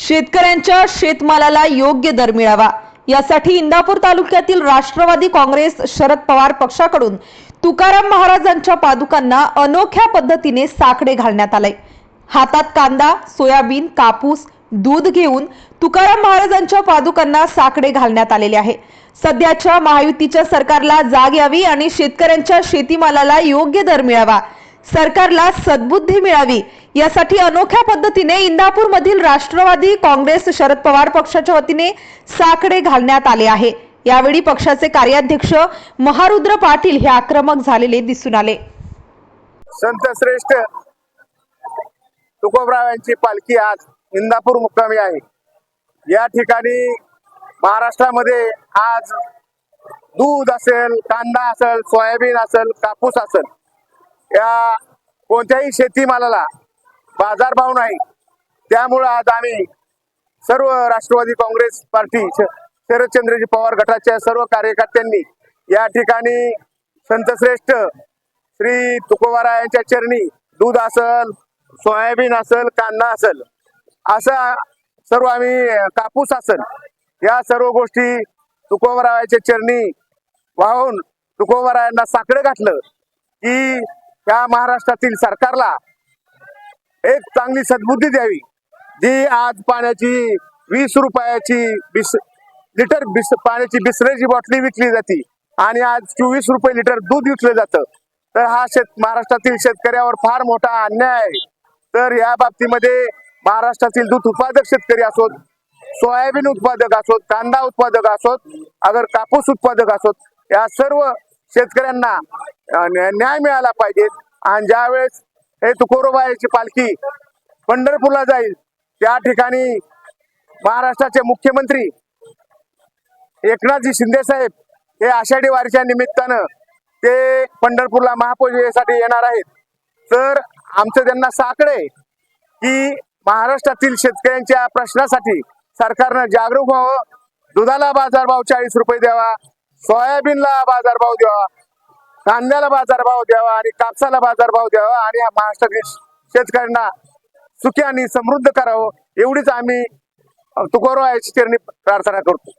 शेतकऱ्यांच्या शेतमालाला योग्य दर मिळावा. यासाठी इंदापूर तालुक्यातील राष्ट्रवादी काँग्रेस शरद पवार पक्षाकडून तुकाराम महाराजांच्या पादुकांना अनोख्या पद्धतीने साकडे घालण्यात आले. हातात कांदा सोयाबीन कापूस दूध घेऊन तुकाराम महाराजांच्या पादुकांना साकडे घालण्यात आलेले आहे. सध्याच्या महायुतीच्या सरकारला जाग यावी आणि शेतकऱ्यांच्या शेतीमालाला योग्य दर मिळावा. सरकारला सद्बुद्धी मिळावी यासाठी अनोख्या पद्धतीने इंदापूर मधील राष्ट्रवादी काँग्रेस शरद पवार पक्षाच्या वतीने साकडे घालण्यात आले आहे. यावेळी पक्षाचे कार्याध्यक्ष महारुद्र पाटील हे आक्रमक झालेले दिसून आले. संत श्रेष्ठ तुकोबराव यांची पालखी आज इंदापूर मुक्कामी आहे. या ठिकाणी महाराष्ट्रामध्ये आज दूध असेल कांदा असेल सोयाबीन असेल कापूस असेल. या कोणत्याही शेतीमालाला बाजारभाव नाही. त्यामुळं आज आम्ही सर्व राष्ट्रवादी काँग्रेस पार्टी श- शरदचंद्रजी पवार गटाच्या सर्व कार्यकर्त्यांनी या ठिकाणी संतश्रेष्ठ श्री तुकोबारा यांच्या चरणी दूध असल सोयाबीन असल कांदा असल असं सर्व आम्ही कापूस असल या सर्व गोष्टी तुकोबारायाच्या चरणी वाहून तुकोबारायांना साकडं घातलं की या महाराष्ट्रातील सरकारला एक चांगली सद्बुद्धी द्यावी जी आज पाण्याची वीस रुपयाची बिस लिटर बिस पाण्याची बिसलेची बॉटली विकली जाते आणि आज चोवीस रुपये लिटर दूध विकलं जातं. तर हा शेत महाराष्ट्रातील शेतकऱ्यावर फार मोठा अन्याय आहे. तर या बाबतीमध्ये महाराष्ट्रातील दूध उत्पादक शेतकरी असोत सोयाबीन उत्पादक असोत कांदा उत्पादक असोत अगर कापूस उत्पादक असोत या सर्व शेतकऱ्यांना न्याय मिळाला पाहिजे. आणि ज्यावेळेस हे तुकोरोबाची पालखी पंढरपूरला जाईल त्या ठिकाणी महाराष्ट्राचे मुख्यमंत्री एकनाथजी शिंदे साहेब हे आषाढी वारीच्या निमित्तानं ते पंढरपूरला महापूजेसाठी येणार आहेत. तर आमचं त्यांना साकडे की महाराष्ट्रातील शेतकऱ्यांच्या प्रश्नासाठी सरकारनं जागरूक व्हावं. दुधाला बाजारभाव चाळीस रुपये द्यावा. सोयाबीनला बाजारभाव द्यावा. कांद्याला बाजारभाव द्यावा आणि कापसाला बाजारभाव द्यावा आणि हा महाराष्ट्रातील शेतकऱ्यांना सुखी आणि समृद्ध करावं एवढीच आम्ही तुकोरो याची चरणी प्रार्थना करतो.